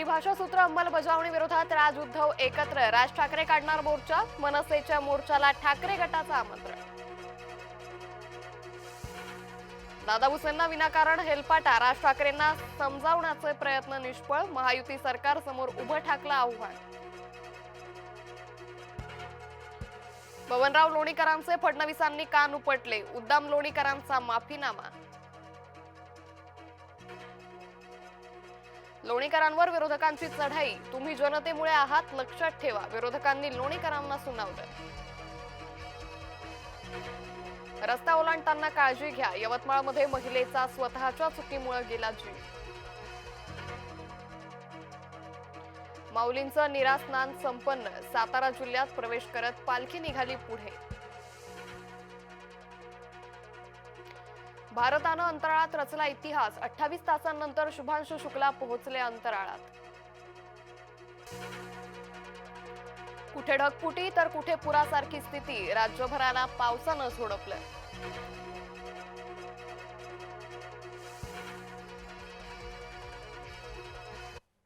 परिभाषा सूत्र अंमलबजावणी विरोधात राज उद्धव एकत्र. राज ठाकरे काढणार मोर्चा? मनसेच्या मोर्चाला ठाकरे गटाचं आमंत्रण. दादा भुसेंना विनाकारण हेलपाटा. राज ठाकरेंना समजावण्याचे प्रयत्न निष्फळ. महायुती सरकार समोर उभं ठाकलं आव्हान. बबनराव लोणीकरांचे फडणवीसांनी कान उपटले. उद्दाम लोणीकरांचा माफीनामा. लोणीकरांवर विरोधकांची चढाई. तुम्ही जनतेमुळे आहात लक्षात ठेवा. विरोधकांनी लोणीकरांना सुनावलं. रस्ता ओलांडताना काळजी घ्या. यवतमाळमध्ये महिलेचा स्वतःच्या चुकीमुळे गेला जीव. माऊलींचं निरास्नान संपन्न. सातारा जिल्ह्यात प्रवेश करत पालखी निघाली पुढे. भारतानं अंतराळात रचला इतिहास. अठ्ठावीस तासांनंतर शुभांशु शुक्ला पोहोचले अंतराळात. कुठे ढगफुटी तर कुठे पुरासारखी स्थिती? राज्यभराला पावसानं झोडपलं.